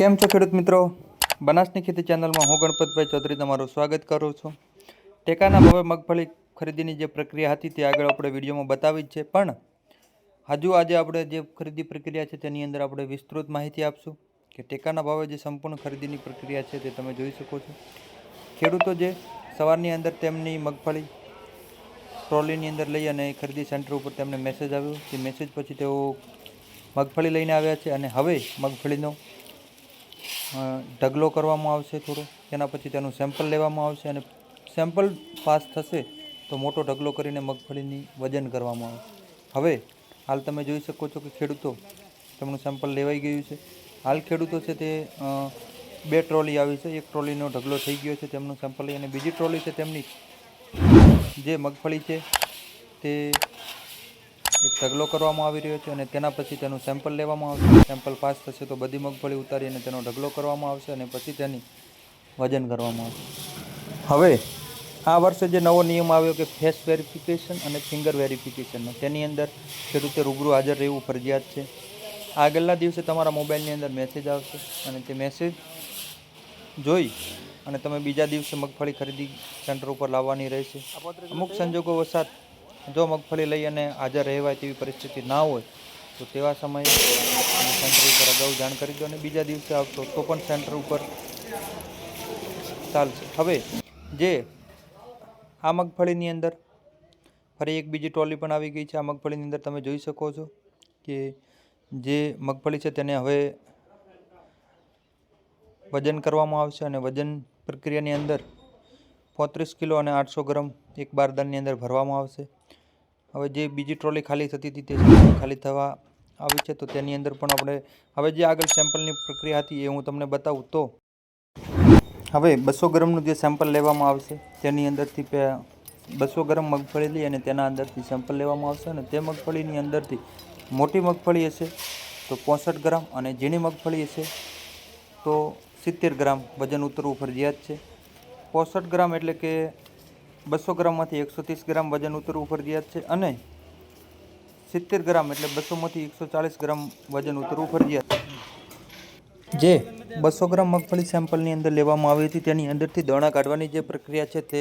કેમ છો ખેડૂત મિત્રો? બનાસની ખેતી ચેનલમાં હું ગણપતભાઈ ચૌધરી તમારું સ્વાગત કરું છું. ટેકાના ભાવે મગફળી ખરીદીની જે પ્રક્રિયા હતી તે આગળ આપણે વિડીયોમાં બતાવી જ છે, પણ હજુ આજે આપણે જે ખરીદી પ્રક્રિયા છે તેની અંદર આપણે વિસ્તૃત માહિતી આપશું કે ટેકાના ભાવે જે સંપૂર્ણ ખરીદીની પ્રક્રિયા છે તે તમે જોઈ શકો છો. ખેડૂતો જે સવારની અંદર તેમની મગફળી ટ્રોલીની અંદર લઈ અને ખરીદી સેન્ટર ઉપર તેમને મેસેજ આવ્યો. તે મેસેજ પછી તેઓ મગફળી લઈને આવ્યા છે અને હવે મગફળીનો ઢગલો કરવામાં આવશે થોડો તેના પછી તેનું સેમ્પલ લેવામાં આવશે અને સેમ્પલ પાસ થશે તો મોટો ઢગલો કરીને મગફળીની વજન કરવામાં આવશે. હવે, હાલ તમે જોઈ શકો છો કે ખેડૂતો તેમનું સેમ્પલ લેવાઈ ગયું છે. હાલ ખેડૂતો છે તે બે ટ્રોલી આવી છે. એક ટ્રોલીનો ઢગલો થઈ ગયો છે તેમનું સેમ્પલ લઈ અને બીજી ટ્રોલી છે તેમની. જે મગફળી છે તે એક ઢગલો કરવામાં આવી રહ્યો છે અને તેના પછી તેનું સેમ્પલ લેવામાં આવશે. સેમ્પલ પાસ થશે તો બધી મગફળી ઉતારીને તેનો ઢગલો કરવામાં આવશે અને પછી તેની વજન કરવામાં આવશે. હવે આ વર્ષે જે નવો નિયમ આવ્યો કે ફેસ વેરિફિકેશન અને ફિંગર વેરિફિકેશનનો તેની અંદર ખેડૂતે રૂબરૂ હાજર રહેવું ફરજિયાત છે. આગળના દિવસે તમારા મોબાઈલની અંદર મેસેજ આવશે અને તે મેસેજ જોઈ અને તમે બીજા દિવસે મગફળી ખરીદી સેન્ટર ઉપર લાવવાની રહેશે. અમુક સંજોગો વસાત જો મગફળી લઈ અને હાજર રહેવાય તેવી પરિસ્થિતિ ના હોય, તો તેવા સમયે સેન્ટર ઉપર અગાઉ જાણ કરી દો અને બીજા દિવસે આવશો તો પણ સેન્ટર ઉપર ચાલશે. હવે, જે આ મગફળીની અંદર ફરી એક બીજી ટ્રોલી પણ આવી ગઈ છે. આ મગફળીની અંદર તમે જોઈ શકો છો કે જે મગફળી છે તેને હવે વજન કરવામાં આવશે અને વજન પ્રક્રિયાની અંદર પોત્રીસ કિલો અને આઠસો ગ્રામ એક બારદાનની અંદર ભરવામાં આવશે. હવે જે બીજી ટ્રોલી ખાલી થતી હતી તે ખાલી થવા આવી છે, તો તેની અંદર પણ આપણે હવે જે આગળ સેમ્પલની પ્રક્રિયા હતી એ હું તમને બતાવું તો. હવે બસો ગ્રામનું જે સેમ્પલ લેવામાં આવશે, તેની અંદરથી બસો ગ્રામ મગફળી લઈ અને તેના અંદરથી સેમ્પલ લેવામાં આવશે અને તે મગફળીની અંદરથી મોટી મગફળી હશે, તો પોસઠ ગ્રામ અને ઝીણી મગફળી હશે, તો સિત્તેર ગ્રામ વજન ઉતરવું ફરજિયાત છે. પોસઠ ગ્રામ એટલે કે બસો ગ્રામમાંથી એકસો ત્રીસ ગ્રામ વજન ઉતરવું ફરજિયાત છે અને સિત્તેર ગ્રામ એટલે બસોમાંથી એકસો ચાલીસ ગ્રામ વજન ઉતરવું ફરજિયાત જે બસો ગ્રામ મગફળી સેમ્પલની અંદર લેવામાં આવી હતી, તેની અંદરથી દોણા કાઢવાની જે પ્રક્રિયા છે તે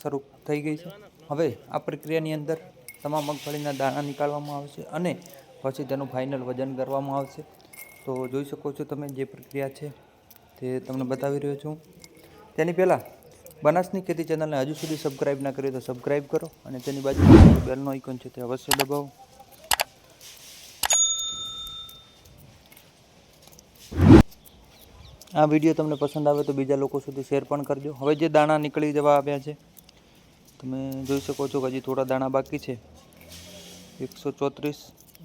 શરૂ થઈ ગઈ છે. હવે આ પ્રક્રિયાની અંદર તમામ મગફળીના દાણા નીકાળવામાં આવશે અને પછી તેનું ફાઇનલ વજન કરવામાં આવશે. તો જોઈ શકો છો તમે જે પ્રક્રિયા છે તે તમને બતાવી રહ્યો છું. તેની પહેલાં બનાસની ખેતી ચેનલને હજુ સુધી સબસ્ક્રાઇબ ના કરી તો સબસ્ક્રાઇબ કરો અને તેની બાજુ બેલનો આઇકોન છે તે અવશ્ય દબાવો. આ વીડિયો તમને પસંદ આવે તો બીજા લોકો સુધી શેર પણ કરજો. હવે જે દાણા નીકળી જવા આવ્યા છે, તમે જોઈ શકો છો કે હજી થોડા દાણા બાકી છે. એકસો ચોત્રીસ,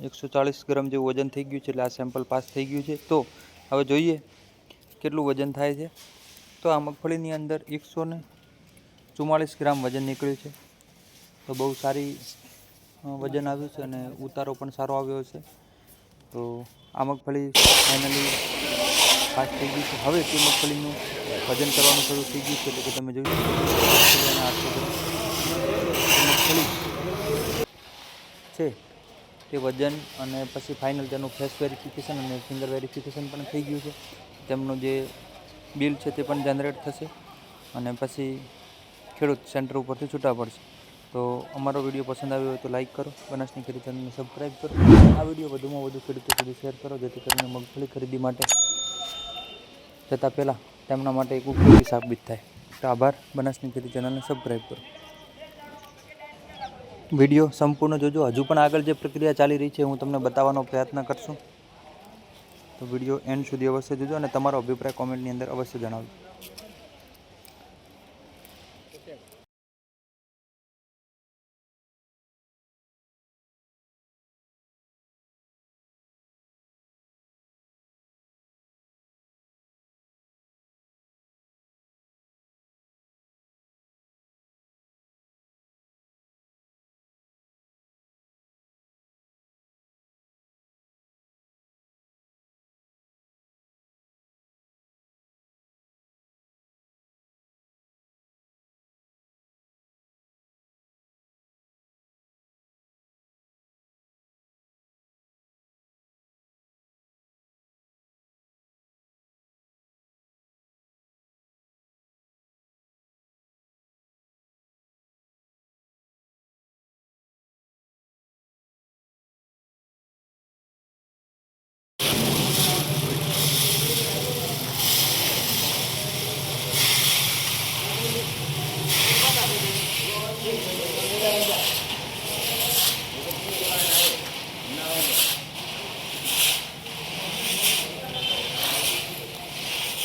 એકસો ચાળીસ ગ્રામ જેવું વજન થઈ ગયું છે એટલે આ સેમ્પલ પાસ થઈ ગયું છે. તો હવે જોઈએ કેટલું વજન થાય છે. તો આ મગફળીની અંદર એકસો ને ચુમ્માળીસ ગ્રામ વજન નીકળ્યું છે. તો બહુ સારી વજન આવ્યું છે અને ઉતારો પણ સારો આવ્યો છે. તો આ મગફળી ફાઇનલી પાસ થઈ ગઈ છે. હવે તે મગફળીનું વજન કરવાનું શરૂ થઈ ગયું છે. એટલે કે તમે તે મગફળી છે, તે વજન અને પછી ફાઇનલ તેનું ફેસ વેરિફિકેશન અને ફિંગર વેરિફિકેશન પણ થઈ ગયું છે. તેમનું જે બિલ છે તે પણ જનરેટ થશે અને પછી ખેડૂત સેન્ટર ઉપરથી છૂટા પડશે. તો અમારો વીડિયો પસંદ આવ્યો હોય તો લાઇક કરો, બનાસની ખેડૂત ચેનલને સબસ્ક્રાઈબ કરો. આ વીડિયો વધુમાં વધુ ખેડૂતો સુધી શેર કરો, જેથી કરીને મગફળી ખરીદી માટે જતાં પહેલાં તેમના માટે એક ઉપયોગી સાબિત થાય. તો આભાર, બનાસની ખેડૂત ચેનલને સબસ્ક્રાઈબ કરો. વીડિયો સંપૂર્ણ જોજો. હજુ પણ આગળ જે પ્રક્રિયા ચાલી રહી છે, હું તમને બતાવવાનો પ્રયત્ન કરશું. તો વીડિયો એન્ડ સુધી અવશ્ય જોજો અને તમારો અભિપ્રાય કોમેન્ટની અંદર અવશ્ય જણાવજો.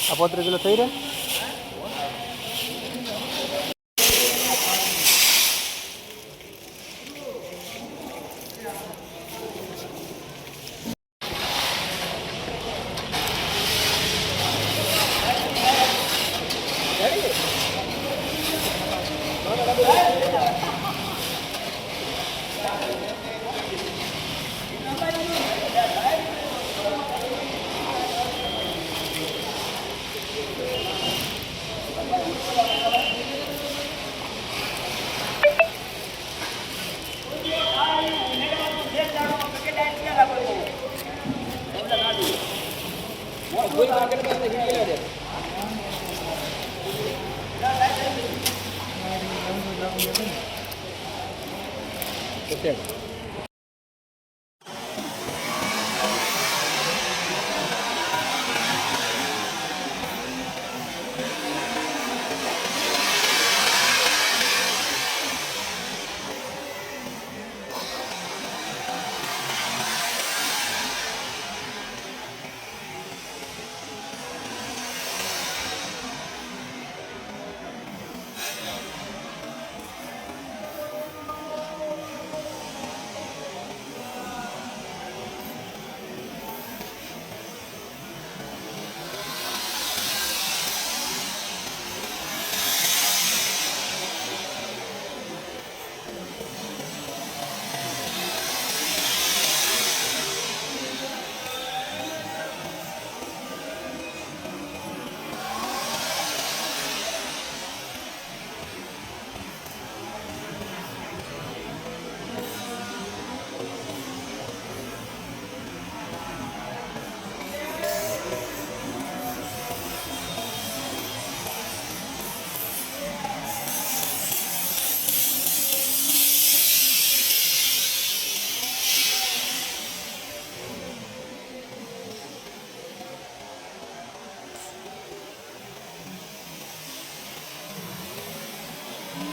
આ પોત્રીસ કિલો થઈ રહે ઓકે